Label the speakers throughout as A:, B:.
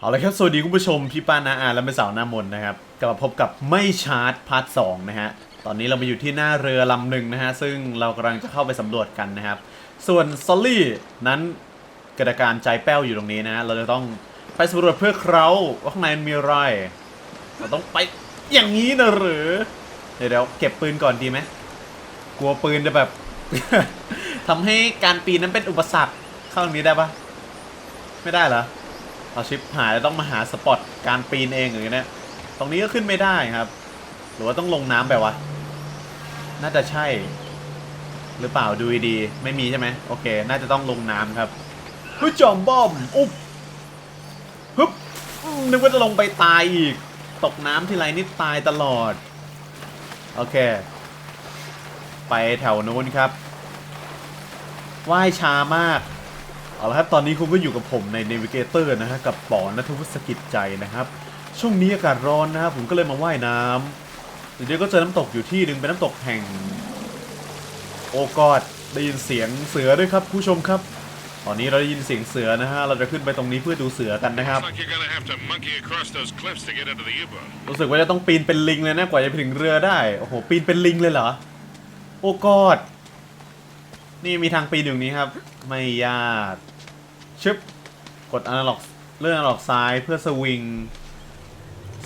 A: เอาละครับ สวัสดีคุณผู้ชม พี่ป้านาอาและแม่สาวหน้ามนนะครับกลับมาพบกับไม่ชาร์จพาร์ทสองนะฮะ ตอนนี้เรามาอยู่ที่หน้าเรือลำหนึ่งนะฮะ ซึ่งเรากำลังจะเข้าไปสำรวจกันนะครับ ส่วนซอลลี่นั้นเกิดอาการใจแป้วอยู่ตรงนี้นะฮะ เราจะต้องไปสำรวจเพื่อเขาว่าข้างในมันมีอะไร เราต้องไปอย่างนี้นะหรือ เดี๋ยวเก็บปืนก่อนดีไหมกลัวปืนจะแบบ ทำให้การปีนนั้นเป็นอุปสรรคเข้าตรงนี้ได้ปะไม่ได้เหรอ เอาชิปหายแล้วต้องมาหาสปอตการปีนเองอย่างเงี้ยตรงนี้ก็ขึ้นไม่ได้ครับ หรือว่าต้องลงน้ำไปวะ น่าจะใช่ หรือเปล่าดูดีไม่มีใช่ไหมโอเค น่าจะต้องลงน้ำครับเฮ้ยจอมบอมอุ๊บฮึบนึกว่าจะลงไปตายอีก ตกน้ำทีไรนี่ตายตลอด โอเค ไปแถวนู้นครับ ว่ายช้ามาก เอาละครับ ตอนนี้คุณก็อยู่กับผมใน Navigator นะฮะ กับปอนัทวุฒิสกิจใจนะครับ ช่วงนี้อากาศร้อนนะครับ ผมก็เลยมาว่ายน้ำเดี๋ยวก็เจอน้ำตกอยู่ที่หนึ่งเป็นน้ำตกแห่ง โอ้กอดได้ยินเสียงเสือด้วยครับ ผู้ชมครับ ตอนนี้เราได้ยินเสียงเสือนะฮะ เราจะขึ้นไปตรงนี้เพื่อดูเสือกันนะครับ
B: Looks like you're gonna have to monkey across those cliffs to get into the U-boat.
A: รู้สึกว่าจะต้องปีนเป็นลิงเลยนะ กว่าจะไปถึงเรือได้ โอ้โห ปีนเป็นลิงเลยเหรอ โอ้กอด นี่มีทางปีนอยู่นี้ครับ ไม่ยากชึบกดอนาล็อกเลื่อนอนาล็อกซ้ายเพื่อสวิง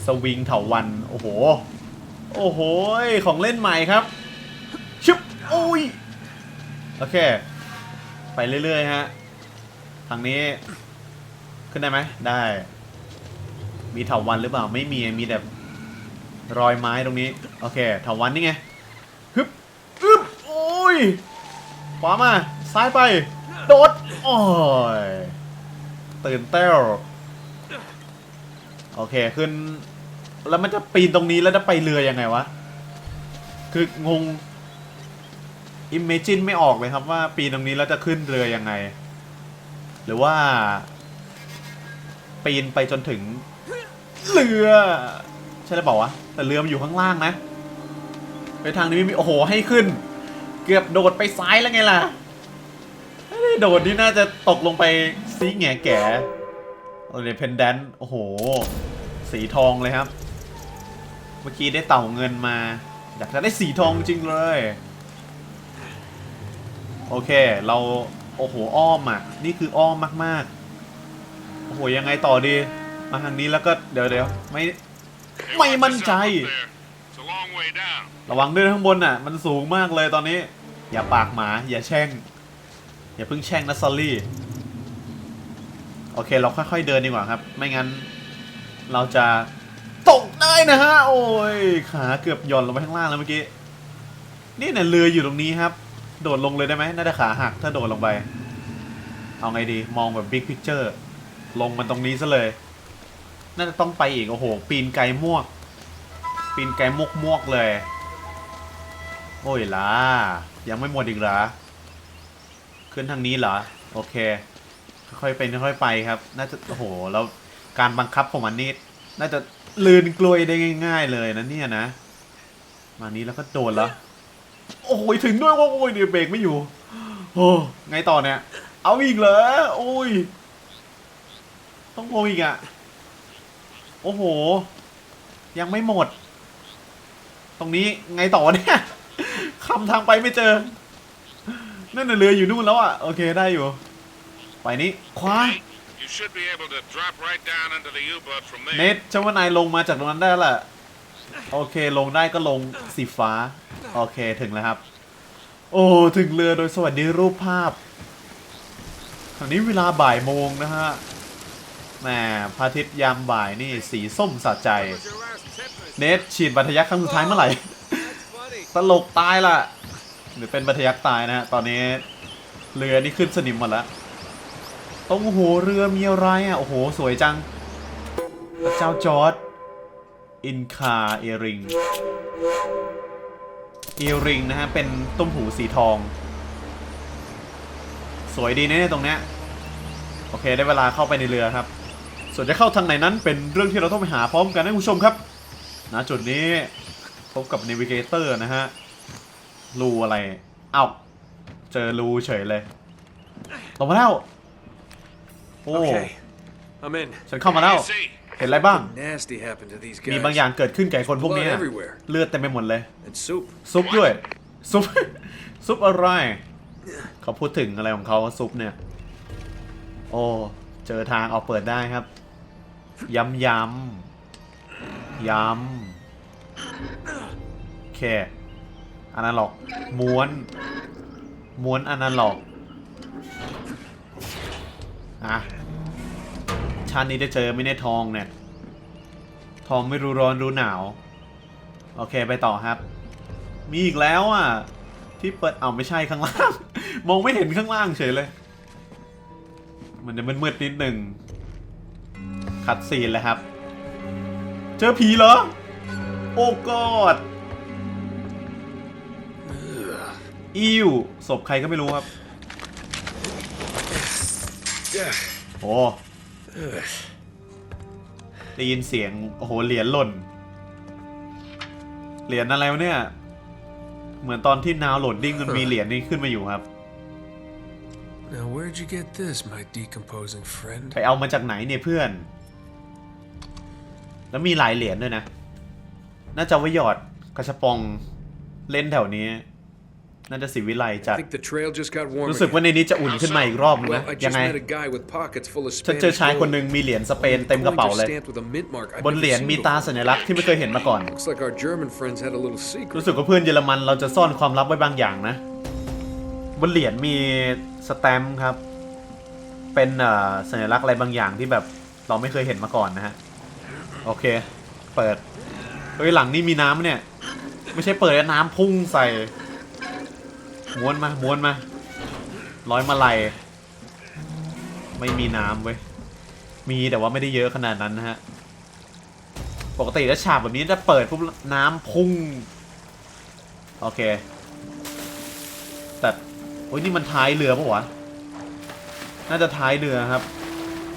A: สวิงเถาวัน โอ้โห โอ้โห ของเล่นใหม่ครับชึบโอ้ย โอเค ไปเรื่อยๆฮะ ทางนี้ ขึ้นได้ไหม ได้ มีเถาวันหรือเปล่า ไม่มี มีแต่รอยไม้ตรงนี้ โอเค เถาวันนี่ไงฮึบอึบโอ้ย ขวามา ซ้ายไป โดด โอ้ย ตื่นเต้วโอเค ขึ้น แล้วมันจะปีนตรงนี้แล้วจะไปเรือยังไงวะ คืองง Imagine ไม่ออกเลยครับว่า ปีนตรงนี้แล้วจะขึ้นเรือยังไง หรือว่า ปีนไปจนถึง เรือ ใช่หรือเปล่าวะ แต่เรือมันอยู่ข้างล่างนะ ไปทางนี้ไม่มี โอ้โห ให้ขึ้น เกือบโดดไปซ้ายแล้วไงล่ะโดดนี่น่าจะตกลงไปซีแง่แก่โอเลเพนแดนโอ้โห สีทองเลยครับ เมื่อกี้ได้เต่าเงินมา อยากจะได้สีทองจริงเลย โอเค เรา โอ้โห อ้อมอะ นี่คืออ้อมมากๆ โอ้โห ยังไงต่อดี มาทางนี้แล้วก็ เดี๋ยวเดี๋ยวไม่
B: Hey,
A: Mày
B: watch
A: มั่นใจ
B: It's a long way down.
A: ระวังด้วยนข้างบนอะ มันสูงมากเลยตอนนี้ อย่าปากหมา อย่าแช่ง อย่าเพิ่งแช่งนะซอลลี่ โอเคเราค่อยๆเดินดีกว่าครับ ไม่งั้น เราจะตกได้นะฮะ โอ้ย ขาเกือบหย่อนลงไปข้างล่างแล้วเมื่อกี้ นี่เนี่ยเรืออยู่ตรงนี้ครับ โดดลงเลยได้ไหมน่าจะขาหักถ้าโดดลงไป เอาไงดี มองแบบบิ๊กพิกเจอร์ ลงมันตรงนี้ซะเลย น่าจะต้องไปอีก โอ้โห ปีนไกลมวก ปีนไกลมวกมวกเลย โอ้ยล่ะ ยังไม่หมดอีกเหรอ ขึ้นทางนี้เหรอ โอเค ค่อยๆเป็นค่อยๆไปครับ น่าจะ โอ้โห แล้วการบังคับของมันนี่ น่าจะลื่นกลวยได้ง่าย ๆ เลยนะเนี่ยนะ มานี้แล้วก็โดนแล้ว โอ้ยถึงด้วยว่าโอ้ยเดี๋ยวเบรกไม่อยู่ โอ้ไงต่อเนี่ย เอาอีกเหรอ โอ้ย ต้องโงอีกอะ โอ้โห ยังไม่หมด ตรงนี้ไงต่อเนี่ย คำทางไปไม่เจอ นั่นน่ะเรืออยู่นู่นแล้วอะ โอเคได้อยู่ ไปนี้ขวา
B: Hey, you should be able to drop right down into the U-boat from
A: เน
B: there.
A: ทฉันว่านายลงมาจากตรงนั้นได้แล้วล่ะโอเคลงได้ก็ลงสีฟ้า โอเคถึงแล้วครับ โอ้ถึงเรือโดยสวัสดีรูปภาพตอนนี้เวลาบ่ายโมงนะฮะแหมพระอาทิตย์ยามบ่ายนี่สีส้มสะใจ เนทฉีดบัตรยักครั้งสุดท้ายเมื่อไหร่ ตลกตายล่ะ หรือเป็นบัตรยักตายนะฮะตอนนี้เรือนี่ขึ้นสนิมหมดแล้วตรงหัวเรือมีอะไรอะ โอ้โห สวยจังพระเจ้าจอร์ดอินคาเอริงเอริงนะฮะ เป็นตุ้มหูสีทอง สวยดีนะเนี่ยตรงเนี้ยโอเค ได้เวลาเข้าไปในเรือครับ ส่วนจะเข้าทางไหนนั้นเป็นเรื่องที่เราต้องไปหาพร้อมกันนะคุณผู้ชมครับณจุดนี้ พบกับ n น v ิเกเตอร์นะฮะ รูอะไร เอ้า เจอรูเฉยเลย ลงมาแล้ว โอ้
C: Okay. I'm in.
A: ฉันเข้ามาแล้ว
B: You see?
A: เห็นอะไรบ้าง
C: Nasty happened to these
A: มี
C: guys.
A: บางอย่างเกิดขึ้นแก่คนพวกเนี้ย
C: Blood everywhere.
A: เลือดเต็มไปหมดเลย
C: And soup.
A: ซุปด้วย ซุป ซุปอะไร เขาพูดถึงอะไรของเขาซุปเนี่ย โอ้ เจอทางออกเปิดได้ครับ ย้ำย้ำย้ำ โอเคอนาล็อก ม้วน ม้วนอนาล็อก อะ ชาตินี้ได้เจอไม่ได้ทองเนี่ย ทองไม่รู้ร้อนรู้หนาว โอเคไปต่อครับ มีอีกแล้วอะ ที่เปิด เอาไม่ใช่ข้างล่าง มองไม่เห็นข้างล่างเฉยเลย มันจะมืดๆนิดหนึ่งคัดซีนเลยครับ เจอผีเหรอ โอ้กอดอิวศพใครก็ไม่รู้ครับ
C: Yeah.
A: โอ้ได้ยินเสียง โอ้โห เหรียญหล่น เหรียญอะไรวะเนี่ย เหมือนตอนที่นาวโหลดดิ้งมันมีเหรียญนี้ขึ้นมาอยู่ครับ
C: Now, where'd you get this, my decomposing friend?
A: ไปเอามาจากไหนเนี่ยเพื่อน แล้วมีหลายเหรียญด้วยนะ น่าจะเอาไว้หยอดกระชบปองเล่นแถวนี้ น่าจะสิวิไลจัด
C: I think the trail just got warm
A: รู้สึกว่า
C: again.
A: ในนี้จะอุ่นขึ้นมาอีกรอบนึง
C: Well,
A: นะ
C: I
A: ยั
C: just
A: งไง
C: met a guy with pockets full of
A: ฉันเจอ
C: Spanish
A: ชายคน
C: gold.
A: หนึ่งมีเหรียญสเปนเต็มกระเป๋าเลย
C: Coins are stamped with a mint mark I've
A: บน
C: never
A: เหรียญ
C: seen
A: มีตา
C: before.
A: สัญลักษณ์ที่ไม่เคยเห็นมาก่อน
C: Looks like our German friends had a little secret.
A: รู้สึกว่าเพื่อนเยอรมันเราจะซ่อนความลับไว้บางอย่างนะ บนเหรียญมีสแตมป์ครับ เป็นเอ่อสัญลักษณ์อะไรบางอย่างที่แบบเราไม่เคยเห็นมาก่อนนะฮะ โอเค เปิด เฮ้ยหลังนี่มีน้ำเนี่ย ไม่ใช่เปิดแล้วน้ำพุ่งใส่ ม้วนมา ม้วนมา ร้อยมาลัยไม่มีน้ำเว้ย มีแต่ว่าไม่ได้เยอะขนาดนั้นนะฮะ ปกติแล้วฉากแบบนี้จะเปิดปุ๊บน้ำพุ่ง โอเค แต่โอ้ยนี่มันท้ายเรือปะวะ น่าจะท้ายเรือครับ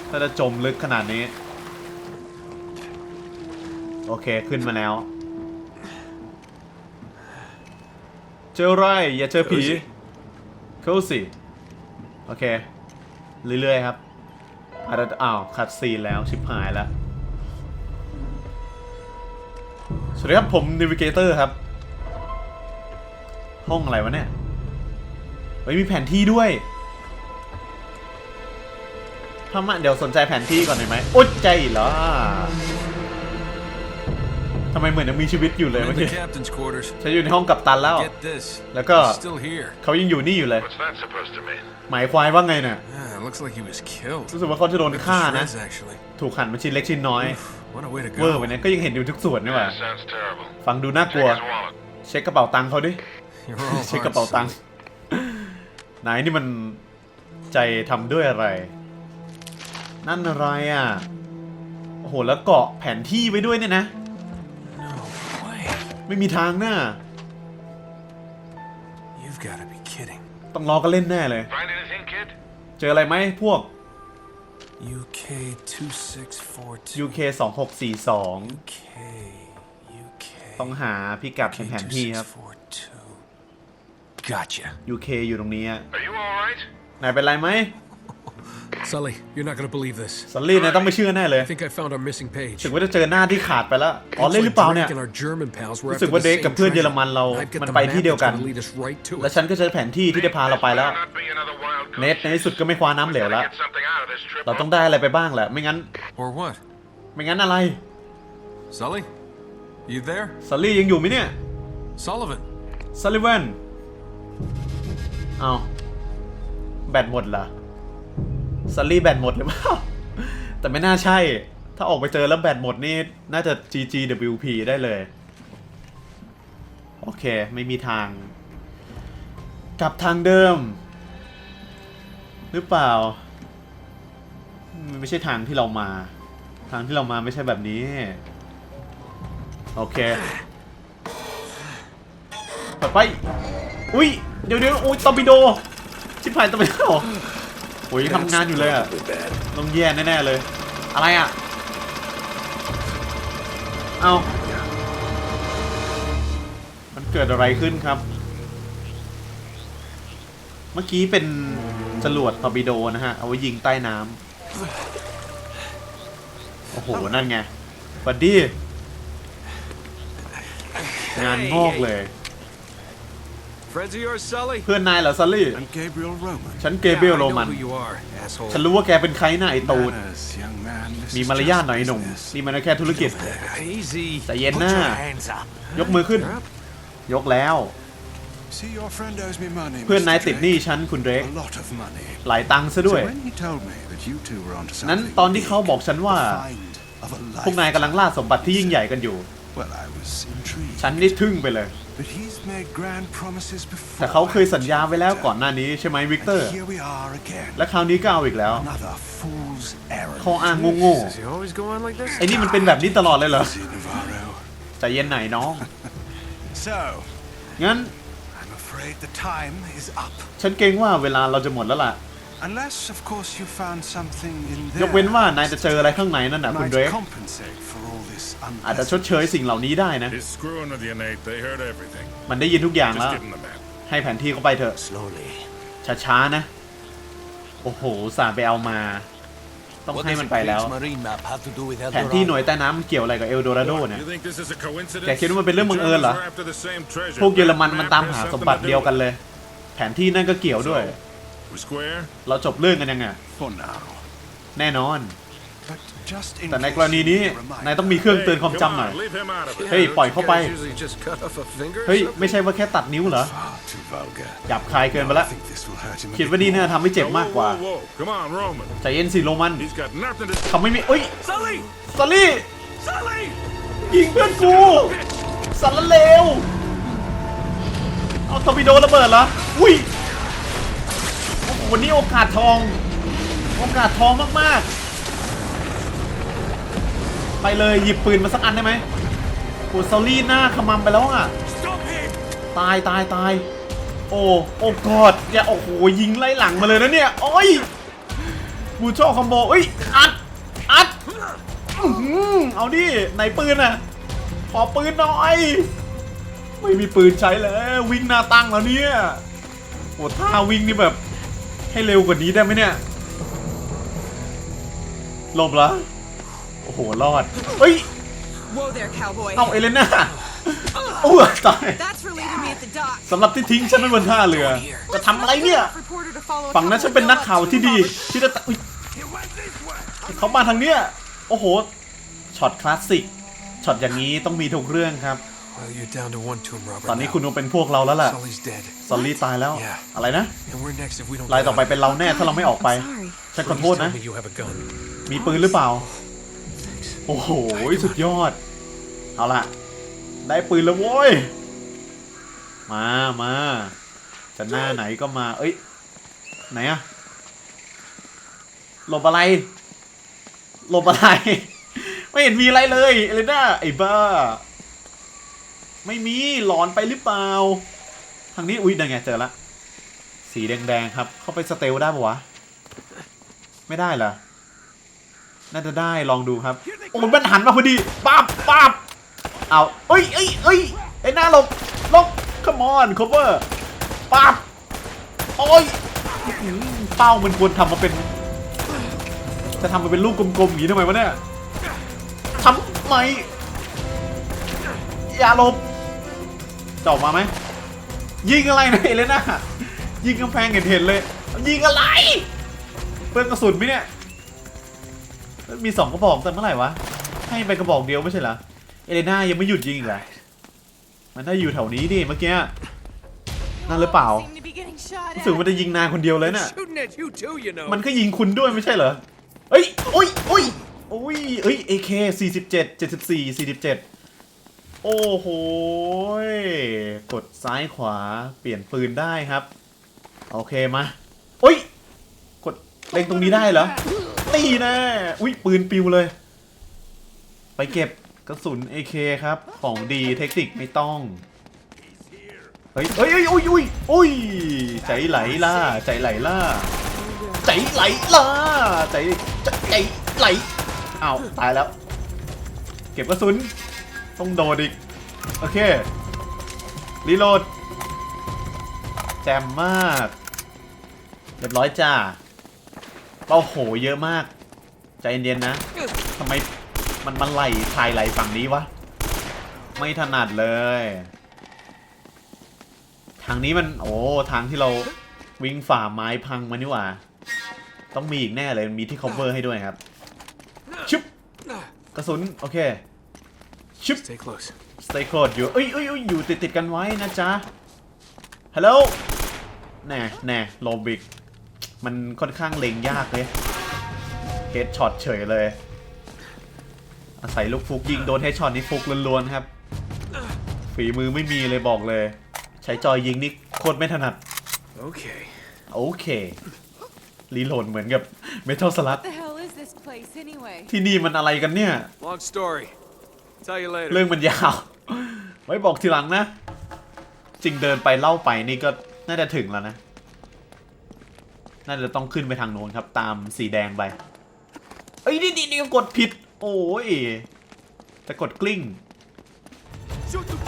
A: ถ้าจะจมลึกขนาดนี้ โอเคขึ้นมาแล้ว เจอไรอย่าเจอผี
C: Cozy
A: เข้าสิโอเค เรื่อยๆครับอาจจะอ้าวคัดซีนแล้วชิบหายแล้ว สวัสดีครับผมนิวิเกเตอร์ครับ ห้องอะไรวะเนี่ยเฮ้ยมีแผนที่ด้วยพม่ะเดี๋ยวสนใจแผนที่ก่อนได้ไหมโอ๊ยใจเหรอ ทำไมเหมือนยังมีชีวิตอยู่เลย
C: I'm
A: เมื่อ
C: in
A: กี้
C: the captain's quarters.
A: ฉันอยู่ในห้องกับตันแล้ว
C: Get this.
A: แล้วก็
C: He's still here.
A: เขายังอยู่นี่อยู่เลย
B: What's that supposed to mean?
A: หมายควายว่าไงเนี่ย
C: Yeah, it looks like he was killed.
A: รู้สึกว่าเขาจะโดนฆ่านะ
C: Shreds, actually.
A: ถูกหั่นเป็นชิ้นเล็กชิ้นน้อย
C: What a way to
A: เวอร์
C: go.
A: ไปเนี่ยก็ยังเห็นอยู่ทุกส่วนนี่หว่า
B: That sounds terrible.
A: ฟังดูน่ากลัว
B: Check his wallet.
A: เช็คกระเป๋าตังค์เขาดิ
C: You're all
A: เช็คกระเป๋าตังค์ไหนนี่มันใจทำด้วยอะไร นั่นอะไรอะโอ้โหแล้วเกาะแผนที่ไว้ด้วยเนี่ยนะ
C: No way.
A: ไม่มีทางน่ะ
C: You've got to be kidding.
A: ต้องรอกันเล่นแน่เลย
B: Find anything, kid?
A: เจออะไรไหมพวก
C: UK 2642.
A: UK 2642
C: UK. UK.
A: ต้องหาพิกัดในแผนที่ครับ
C: 2642. Gotcha.
A: UK อยู่ตรงนี้อะ
B: Are you all right?
A: ไหนเป็นไรไหม
C: Sully, you're not going to believe this.
A: สันลี่นายต้องไม่เชื่อแน่เลย
C: I think I found our missing page.
A: รู้สึกว่าจะเจอหน้าที่ขาดไปแล้ว อ๋อเล่นหรือเปล่าเนี่ย
C: Drake and our German pals were
A: รู้สึก
C: after
A: ว่า
C: the
A: เดก
C: same
A: กับเพื่อนเยอร
C: treasure.
A: มันเรา
C: I've got
A: มัน
C: the
A: ไป
C: map
A: ที่เดียว
C: that's
A: กัน
C: gonna lead us right to
A: และ
C: it.
A: ฉันก็เจอแผนที่ที่จะพาเราไปแล้ว
B: Better not be another wild goose
A: เนทในที่สุดก็ไม่คว้าน้ำเหลว
B: Gotta
A: แล้ว
B: get something out of this trip.
A: เราต้องได้อะไรไปบ้างแหละ ไม่งั้น
C: Or what?
A: ไม่งั้นอะไร
C: Sully? You there?
A: ซัลลี่ยังอยู่ไหมเนี่ย
C: Sullivan?
A: ซัลลิวันเอาแบตหมดเหรอ ซัลลี่แบตหมดหรือเปล่า แต่ไม่น่าใช่ ถ้าออกไปเจอแล้วแบตหมดนี่ น่าจะ GGWP ได้เลย โอเค ไม่มีทาง กลับทางเดิม หรือเปล่ามันไม่ใช่ทางที่เรามา ทางที่เรามาไม่ใช่แบบนี้ โอเคเปิดไป อุ้ย เดี๋ยวเดี๋ยวอุ้ยตอร์ปิโด ชิบหายตอร์ปิโด โอ้ยทำงานอยู่เลยอะต้องแย่แน่ๆเลย อะไรอะเอามันเกิดอะไรขึ้นครับ เมื่อกี้เป็นจรวดตอร์ปิโดนะฮะ เอาไว้ยิงใต้น้ำโอ้โห นั่นไงบัดดี้งานงอกเลย
C: Friends of yours, Sully?
A: เพื่อนนายเหรอซัลลี่
D: I'm Gabriel Roman.
A: ฉันเกเบรียล
C: Yeah,
A: โร
C: I know
A: มัน
C: who you are, asshole.
A: ฉันรู้ว่าแกเป็นใครน่ะไอตูด
D: Manners, young man. This
A: มี
D: is
A: มารยาท
D: just
A: หน่อยไอ้หนุ่ม
D: business.
A: นี่มันแค่ธุรกิจ
C: Easy.
A: ใจเย็น
D: Put
A: หน้า
D: your hands up.
A: ยกมือขึ้น
C: You're up.
A: ยกแล้ว
D: See, your friend owes me money.
A: เพื่อน
D: Mr.
A: นายติด
D: Drake.
A: หนี้ฉันคุณเดรก
D: A lot of money.
A: หลายตังค์ซะด้วย
D: So when he told me that you two were onto
A: นั้น
D: something
A: ตอนที่เขาบอกฉันว่า
D: the find of a
A: พวกนายกำลังล่าสมบัติที่ยิ่งใหญ่กันอยู่
D: Well, I was intrigued.
A: ฉันนี่ทึ่งไปเลย
D: But he's made grand promises before.
A: แต่เขาเคยสัญญาไว้แล้วก่อนหน้านี้ใช่ไหมวิกเตอร์
D: And here we are again.
A: และคราวนี้ก็เอาอีกแล้ว
D: Another fool's errand.
A: ข้ออ้างโง่
C: Does he always go on like this?
A: ๆไอ้นี่มันเป็นแบบนี้ตลอดเลยเหรอ
D: Easy, Navarro.
A: ใจเย็นไหนน้อง
D: So,
A: งั้น
D: I'm afraid the time is up.
A: ฉันเกรงว่าเวลาเราจะหมดแล้วล่ะ
D: Unless, of course, you found something in
A: ย
D: there
A: กเว้นว่านายจะเจออะไรข้างในนั่นน่ะคุณ
D: might
A: เดรก
D: compensate for all this
A: อาจจะชด
D: unpleasant
A: เชยสิ่งเหล่านี้ได้นะ
B: He's screwing with you, Nate. They heard everything.
A: มันได้ยินทุกอย่าง
B: Just
A: แล้ว
B: give him the map.
A: ให้แผนที่เขาไปเถอะ
D: slowly.
A: ช้าๆนะ โอ้โหสารไปเอามา ต้องให้มันไปแล้ว
E: marine map have to do with
A: แผนที่หน่วยใต้น้ำมันเกี่ยวอะไรกับเอลโดราโดเนี่ย
B: You think this is a coincidence?
A: แกคิดว่ามันเป็นเรื่องบังเอิญเหรอ
B: The Germans were after the same treasure.
A: พวกเยอรมัน
B: That
A: มัน
B: map
A: ตาม
B: has
A: หา
B: something
A: สมบัติ
B: to do
A: เดียวกัน
B: with
A: เลย แผนที่นั่นก็เกี่ยวด้วย
B: it. We square?
A: เราจบเรื่องกันยังไง
D: For now.
A: แน่นอน
D: But just in
A: แต่ใน
D: case
A: กรณี
D: you
A: นี้
D: need a reminder,
A: นายต้องมีเครื่องเตือน
B: Hey,
A: ความ
B: come
A: จำหน่อย
B: on, leave him out of it.
A: เฮ้ย ปล่อย
C: don't
A: เข้า
C: you
A: ไป
C: guys usually just cut off a finger or
A: เฮ้ย
C: something?
A: ไม่ใช่ว่าแค่ตัดนิ้วเหรอ
D: Far too vulgar.
A: หยาบคายเกินไป
D: I
A: แล้ว
D: think this will hurt him a
A: คิด
D: bit
A: ว่านี่น่า
D: more.
A: ทำให้เจ็บ
B: Whoa,
A: มากกว่า
B: whoa, whoa. Come on, Roman.
A: ใจเย็นสิโรมัน
B: He's got nothing to
A: เขาไม่มีเอ้ย
B: Sully!
A: สอรี่
B: Sully!
A: ยิงเพื่อนกูสารเลว เอาทอร์ปิโดระเบิดเหรอ อุ้ยโอ้โห วันนี้โอกาสทอง โอกาสทองมากๆ ไปเลยหยิบปืนมาสักอันได้ไหมโอ้ซอรี่หน้าขมำไปแล้วอะ ตายตายตาย โอ้โอ้กอดแกโอ้โหยิงไล่หลังมาเลยนะเนี่ย โอ้ยบูโชคอมโบเอ้ย อัด อัดเอาดิไหนปืนอะ ขอปืนหน่อย ไม่มีปืนใช้แล้ววิ่งหน้าตั้งแล้วเนี่ยโอ้ท่าวิ่งนี่แบบ ให้เร็วกว่านี้ได้ไหมเนี่ยหลบเหรอโอ้โห รอด เฮ้ย
F: Whoa there, cowboy.
A: เอาเอเลน่าอ้วตาย
F: That's for leaving me at the dock.
A: สำหรับที่ทิ้งฉันไว้บนท่าเรือ จะทำอะไรเนี่ย
F: Reporter to follow a
A: ฝั่งนั้นฉันเป็นนักข่าวที่ดี ที่จะอุ๊ยเขามาทางเนี้ย โอ้โห ช็อตคลาสสิก ช็อตอย่างนี้ต้องมีทุกเรื่องครับ
C: Well, you're down to one tomb robber
A: ตอนนี้
C: now.
A: คุณโนเป็นพวกเราแล้วล่ะ
C: Sully's dead.
A: ซอลลี่ตายแล้ว อะไรนะ
C: And we're next if we don't
A: ราย
C: get
A: ต่อไป
C: out of
A: เป็นเราแน่ถ้าเราไม่ออกไป
F: I'm sorry.
A: ฉันขอ
C: Please
A: โทษ
C: tell
A: นะ
C: me you have a gun.
A: มีปืนหรือเปล่า โอ้โห สุดยอด เอาล่ะ ได้ปืนแล้วโว้ย มามาจะหน้าไหนก็มา เอ้ย ไหนอะหลบอะไร หลบอะไร ไม่เห็นมีอะไรเลยเอเลน่าไอ้บ้า ไม่มีหลอนไปหรือเปล่า ทางนี้อุ้ยได้ไงเจอละ สีแดงๆครับ เข้าไปสเตลได้ปะวะ ไม่ได้เหรอ น่าจะได้ลองดูครับ โอ้มันหันมาพอดีปั๊บปั๊บเอาเอ้ยเอ้ยเอ้ยไอ้หน้าหลบหลบ come on cover ปั๊บโอ้ยเป้ามันควรทำมาเป็น จะทำมาเป็นลูกกลมๆอย่างนี้ทำไมวะเนี่ยทำไมอย่าหลบ จะออกมาไหมยิงอะไรนะเอเลน่ายิงกำแพงเห็นเห็นๆเลย ยิงอะไรเปิดกระสุนไหมเนี่ยมีสองกระบอกแต่เมื่อไหร่วะให้ไปกระบอกเดียวไม่ใช่เหรอเอเลน่ายังไม่หยุดยิงอีกเหรอมันได้อยู่แถวนี้ดิเมื่อกี้นั่นหรือเปล่า
F: Seem to be getting shot
A: รู้สึก
F: at.
A: ว่าจะยิงนายคนเดียวเลยน่ะ
C: Shooting at you too, you know.
A: มันก็ยิงคุณด้วยไม่ใช่เหรอเอ้ยโอ้ยโอ้ยโอ้ยเอ้ย AK 47 74 47 โอ้โห กดซ้ายขวาเปลี่ยนปืนได้ครับ โอเคมาโอ้ย กดเล็งตรงนี้ได้เหรอ ตีแน่อุ้ยปืนปิวเลย ไปเก็บกระสุน AK ครับ ของดีเทคนิคไม่ต้อง เฮ้ยเฮ้ยเฮ้ยอุ้ยอุ้ยอุ้ยใจไหลล่า ใจไหลล่า ใจไหลล่า ใจใจไหลอ้าวตายแล้ว เก็บกระสุน ต้องโดดอีก โอเค รีโหลด แจมมากเรียบร้อยจ้าโอ้โหเยอะมาก ใจเย็นๆนะทำไมมันมันไหลถ่ายไหลฝั่งนี้วะ ไม่ถนัดเลย ทางนี้มันโอ้ทางที่เราวิ่งฝ่าไม้พังมานี่หว่า ต้องมีอีกแน่เลยมีที่ cover ให้ด้วยครับชุบกระสุน โอเค ชุบ
C: Stay close.
A: stay close อยู่เอ้ยเอ้ยเอ้ยอยู่ติดติดๆกันไว้นะจ๊ะ ฮัลโหล แน่แน่โลบิก มันค่อนข้างเล็งยากเลย เฮดช็อตเฉยเลย อาศัยลูกฟุกยิงโดนเฮดช็อตนี่ฟุกล้วนๆครับ ฝีมือไม่มีเลยบอกเลย ใช้จอยยิงนี่โคตรไม่ถนัด
C: Okay.
A: โอเครีโหลดเหมือนกับเมทัลสลัด
F: What the hell is this place anyway?
A: ที่นี่มันอะไรกันเนี่ย
C: Long story. Tell you later.
A: เรื่องมันยาว ไว้บอกทีหลังนะ จริงเดินไปเล่าไปนี่ก็น่าจะถึงแล้วนะ น่าจะต้องขึ้นไปทางโน้นครับ ตามสีแดงไป เอ้ยนี่นี่นี่กดผิด โอ้ยจะกดกลิ้ง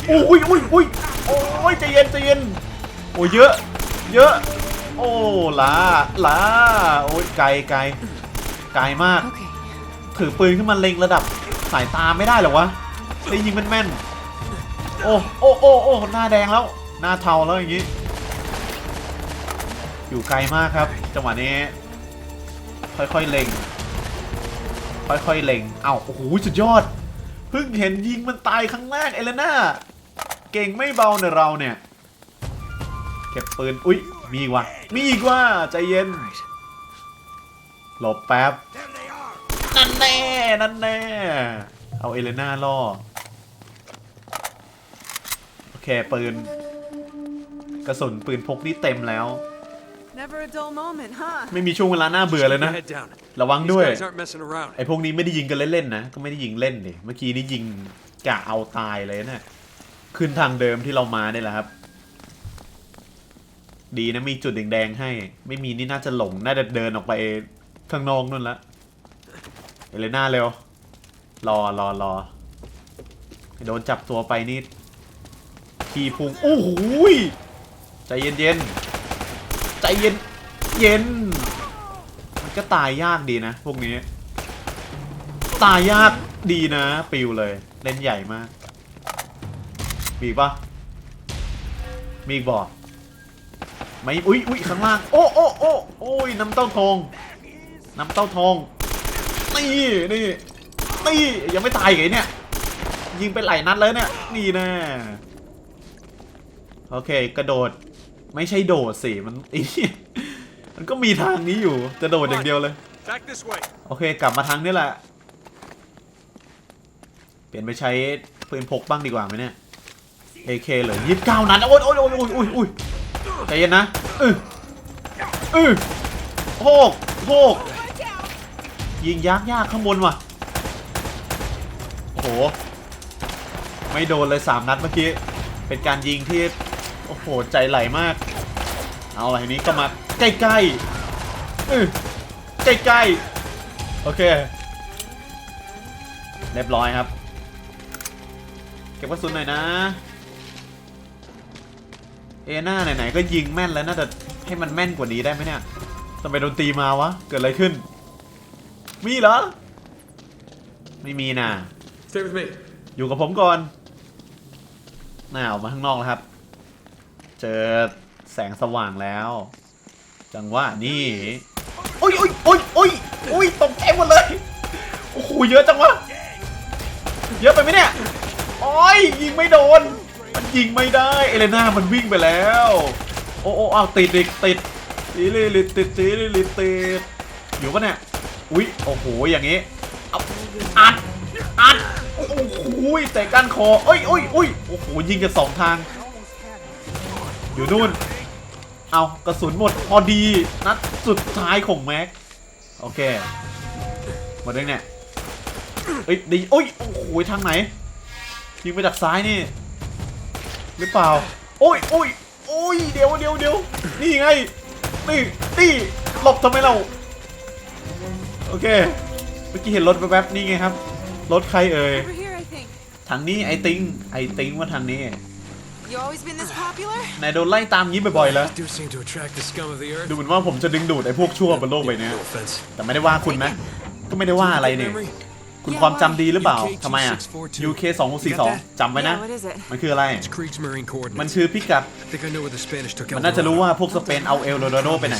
A: โอ้ยอุ้ยอุ้ยโอ้ยใจเย็นใจเย็น โอ้ยเยอะ เยอะ โอ้ล้าล้าโอ้ยไกลไกลไกลมาก
F: Okay.
A: ถือปืนขึ้นมาเล็งระดับสายตาไม่ได้เหรอวะ ได้ยิงแม่นๆโอ้โอ้โอ้โอ้หน้าแดงแล้ว หน้าเทาแล้วอย่างงี้ อยู่ไกลมากครับ จังหวะนี้ ค่อยๆเล็ง ค่อยๆเล็ง เอ้าโอ้โหสุดยอด เพิ่งเห็นยิงมันตายครั้งแรกเอเลน่า เก่งไม่เบาเนี่ยเราเนี่ย เก็บปืน อุ๊ยมีอีกว่ะ มีอีกว่ะใจเย็น หลบแป๊บ นั่นแน่ นั่นแน่ เอาเอเลน่าล่อ คปืน กระสุนปืนพกนี่เต็มแล้ว
F: Never a dull moment, huh?
A: ไม่มีช่วงเวลาน่าเบื่อเลยนะ
C: Keep your head down.
A: ระวัง
C: These
A: ด้วย
C: guys aren't messing around.
A: ไอ้พวกนี้ไม่ได้ยิงกันเล่นๆนะ ก็ไม่ได้ยิงเล่นดิ เมื่อกี้นี่ยิงกะเอาตายเลยนะ ขึ้นทางเดิมที่เรามาเนี่ยแหละครับ ดีนะมีจุดแดงๆให้ ไม่มีนี่น่าจะหลง น่าจะเดินออกไปข้างนอกนู่นละเอเลน่าเร็ว รอรอรอ โดนจับตัวไปนี่ ทีพุงโอ้โหใจเย็นเย็นใจเย็นเย็น มันก็ตายยากดีนะ พวกนี้ ตายยากดีนะ ปิวเลย เล่นใหญ่มาก มีปะมีอีกบอกไม่อุ้ยอุ้ยข้างล่าง โอ้โอ้โอ้โอ้ยน้ำเต้าทอง น้ำเต้าทอง นี่นี่นี่ยังไม่ตายอีกเหรอเนี่ย ยิงไปหลายนัดแล้วเนี่ย นี่แน่ โอเค กระโดดไม่ใช่โดดสิมันไอ้เหี้ยมันก็มีทางนี้อยู่จะโดดอย่างเดียวเลย
C: Back this way.
A: โอเค กลับมาทางนี้แหละ เปลี่ยนไปใช้ปืนพกบ้างดีกว่าไหมเนี่ย AK เหลือยี่สิบเก้านัดโอ้ยโอ้ยโอ้ยโอ้ยโอ้ยโอ้ยใจเย็นนะอืออือโหกโหกยิงยากยากข้างบนว่ะโอ้โห ไม่โดนเลยสามนัดเมื่อกี้ เป็นการยิงที่ โอ้โห ใจไหลมาก เอาอะไรนี้ก็มาใกล้ๆอือใกล้ๆ โอเค เรียบร้อยครับ เก็บกระสุนหน่อยนะ เอน่าไหนๆก็ยิงแม่นแล้วน่าจะให้มันแม่นกว่านี้ได้ไหมเนี่ยทำไมโดนตีมาวะ เกิดอะไรขึ้น มีเหรอ ไม่มีนะ
C: Stay with me.
A: อยู่กับผมก่อนน่าออกมาข้างนอกแล้วครับ เจอแสงสว่างแล้ว จังหวะนี่โอ้ยโอ้ยโอ้ยโอ้ยโอ้ยตกใจหมดเลยโอ้โหเยอะจังวะเยอะไปไหมเนี่ยโอ้ยยิงไม่โดน มันยิงไม่ได้เอเลน่ามันวิ่งไปแล้ว โอ้โอ้อ้าวติดอีกติดตีลิลิติดตีลิลิติดอยู่ปะเนี่ยอุ้ยโอ้โหอย่างงี้อัดอัดโอ้โหเตะก้านคอเอ้ยเอ้ยเอ้ยโอ้โหยิงกันสองทาง อยู่นู่น เอากระสุนหมดพอดีนัดสุดท้ายของแม็ก โอเค หมดยังเนี่ยเอ้ยดีโอ้ยโอ้โหทางไหนยิงมาจากซ้ายนี่ หรือเปล่า โอ้ยโอ้ยโอ้ยเดี๋ยวเดี๋ยวเดี๋ยวนี่ไงนี่นี่หลบทำไมเรา โอเค เมื่อกี้เห็นรถแวบๆนี่ไงครับ รถใครเอ่ย
F: Over here, I think.
A: ทางนี้ไอติงไอติงว่าทางนี้
F: You always been this popular?
A: นายโดนไล่ตามงี้บ่อยๆแล้ว
C: Do seem to attract the scum of the earth.
A: ดูเหมือนว่าผมจะดึงดูดไอ้พวกชั่วบนโลกใบนี้
C: No offense.
A: แต่ไม่ได้ว่าคุณนะ ก็ไม่ได้ว่าอะไรเนี่ย
C: Memory?
A: คุณความจำดีหรือเปล่าทำไมอะ UK 2642จำไว้นะ
F: Yeah, what is it?
A: มันคืออะไร
C: It's Kriegsmarine
A: มัน
C: coordinates.
A: คือพิกัด
C: I think I know where the Spanish took
A: มัน
C: El
A: น่าจะรู้
C: Dorado.
A: ว่าพวกสเปนเอาเอลโดราโดไปไหน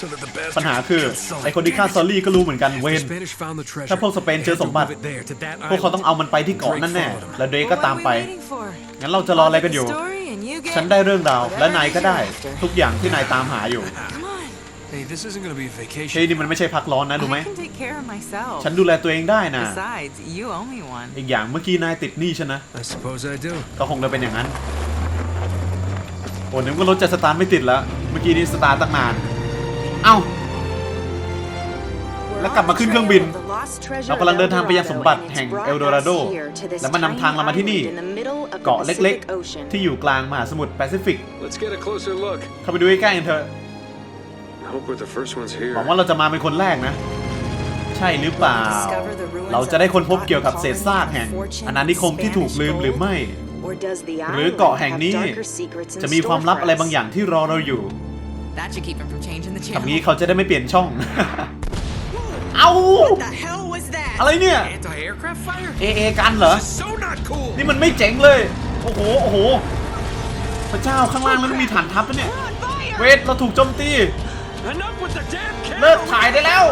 D: So that the bastard
A: ปัญหาคือ
D: can sell
A: ไอ
D: it.
A: คนที่ฆ่าซอลลี่ก็รู้เหมือนกันเว
C: The
A: น
C: Spanish found the treasure.
A: ถ้าพวกสเปนเจอสมบัติ
C: Had to move it there, to that
A: พวกเขาต้อง
C: island.
A: เอามันไปที่เกาะนั่นแน่ แล้วเดรกก็
F: Well,
A: ตาม
F: what
A: ไป
F: are we waiting for?
A: งั้นเราจะรออะไรกันอยู่
F: I'll get the story and you get-
A: ฉันได้เรื่องราว และนายก็ได้ ทุกอย่างที่นายตามหาอยู่
F: Come on.
C: Hey, this isn't gonna be a
A: เฮ้ย
C: vacation.
A: นี่มันไม่ใช่พักร้อนนะรู้ไหม
F: I can take care of myself.
A: ฉันดูแลตัวเองได้นะ
F: Besides, you owe me one.
A: อีกอย่างเมื่อกี้นายติดหนี้ฉันนะ
C: I suppose I do.
A: ก็คงจะเป็นอย่างนั้น โอ้นึกว่า รถจะสตาร์ทไม่ติดแล้ว เมื่อกี้นี้สตาร์ทตั้งนาน เอ้า แล้วกลับมาขึ้นเครื่องบิน เรากำลังเดินทางไปยังสมบัติแห่งเอลโดราโด และมันนำทางเรามาที่นี่ เกาะเล็กๆ ที่อยู่กลางมหาสมุทรแปซิฟิก
C: Let's get a closer look.
A: เข้าไปดูใกล้ๆกันเถอะ
C: Hope we're the first ones
A: หวัง
C: here.
A: ว่าเราจะมาเป็นคนแรกนะ ใช่หรือเปล่า เราจะได้ค้นพบเกี่ยวกับเศษซากแห่งอาณานิคมที่ถูกลืมหรือไม่หรือเกาะแห่งนี้ จะมีความลับอะไรบางอย่างที่รอเราอยู่
F: That should keep him from changing the
A: ทำ
F: channel.
A: นี้เขาจะได้ไม่เปลี่ยนช่อง เอา
F: the hell was that?
A: อะไรเนี่ย
C: Anti-aircraft fire?
A: เอเอกันเหรอ
C: So not cool.
A: นี่มันไม่เจ๋งเลย โอ้โห โอ้โห พระเจ้าข้างล่างนั้นมีฐานทัพนะเนี่ยเวทเราถูกโจมตี
C: Enough with the damn camera.
A: เลิกถ่ายได้แล้ว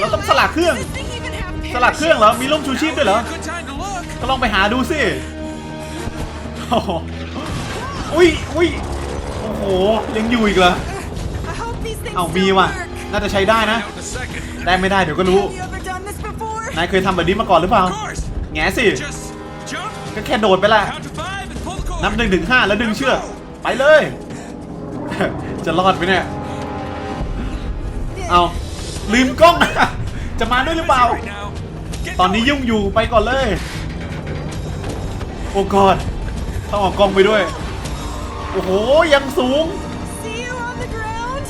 A: เราต้องสลักเครื่อง
F: Does this thing even have
A: สลักเครื่องเหรอ มีร่มชูชีพด้วยเหรอ
C: Good time to look.
A: ก็ลองไปหาดูสิโอ้โหอุ้ยอุ้ยโอ้โห ยังอยู่อีกเหรอ
F: I hope these things
A: เอามีว่ะ น่าจะใช้ได้นะ ได้ไม่ได้เดี๋ยวก็รู้ นายเคยทำแบบนี้มาก่อนหรือเปล่า แงสิ ก็แค่โดดไปละ นับหนึ่งถึงห้าแล้วดึงเชือก ไปเลย จะรอดไหมเนี่ย เอาลืมกล้อง จะมาด้วยหรือเปล่า ตอนนี้ยุ่งอยู่ไปก่อนเลย โอ้กอดต้องเอากล้องไปด้วย โอ้โห ยังสูง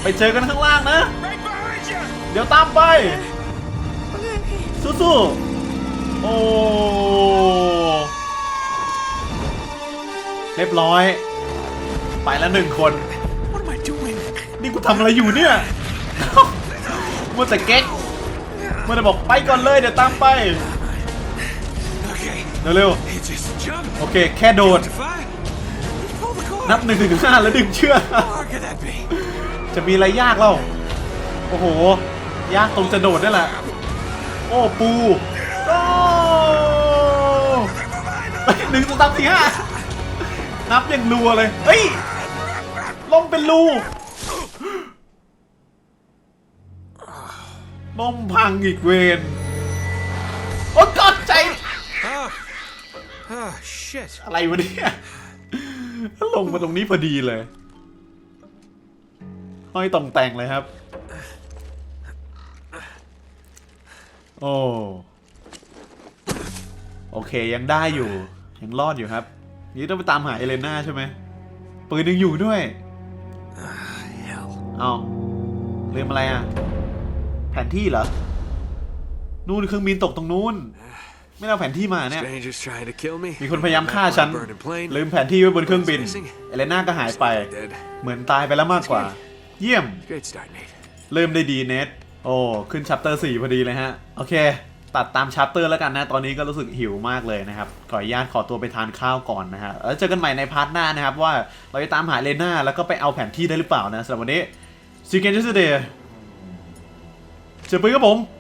A: ไปเจอกันข้างล่างนะ เดี๋ยวตามไป สู้ๆ โอ้เรียบร้อย ไปแล้วหนึ่งคน
C: What am I doing?
A: นี่กูทำอะไรอยู่เนี่ยมัวแต่เก๊กมัวแต่บอกไปก่อนเลยเดี๋ยวตามไป เร็วๆ โอเค แค่โดดนับหนึ่งถึงห้าแล้วดึงเชือก จะมีอะไรยากเล่าโอ้โห ยากตรงจะโดดนี่แหละ โอ้ปูโอ้เฮ้ยหนึ่งสองสามสี่ห้านับอย่างรัวเลยเฮ้ยลมเป็นรูลมพังอีกเวนโอ้กอดใจ
C: Ah. Ah, shit.
A: อะไรวะเนี่ยลงมาตรงนี้พอดีเลย ห้อยตรงแต่งเลยครับ โอ้โอเคยังได้อยู่ ยังรอดอยู่ครับ นี่ต้องไปตามหาเอเลน่าใช่ไหมปืนยังอยู่ด้วย
C: Hell.
A: เอาลืมอะไรอะ แผนที่เหรอ นู่นเครื่องบินตกตรงนู้น ไม่เอาแผนที่มาเนี่ย
C: Strangers trying to kill me.
A: มีคนพยายามฆ่าฉัน
C: Burning plane.
A: ลืมแผนที่ไว้บนเครื่องบิน เอเลน่าก็หายไป
C: Dead.
A: เหมือนตายไปแล้วมากกว่า เยี่ยม
C: Great start, Nate.
A: เริ่มได้ดีเน็ตโอ้ ขึ้นชัปเตอร์4พอดีเลยฮะ โอเค ตัดตามชัปเตอร์แล้วกันนะ ตอนนี้ก็รู้สึกหิวมากเลยนะครับ ขออนุญาตขอตัวไปทานข้าวก่อนนะฮะ แล้วเจอกันใหม่ในพาร์ทหน้านะครับ ว่าเราจะตามหาเลน่าแล้วก็ไปเอาแผนที่ได้หรือเปล่านะสำหรับวันนี้ซีเกนจูสเดย์เจอปืนครับผม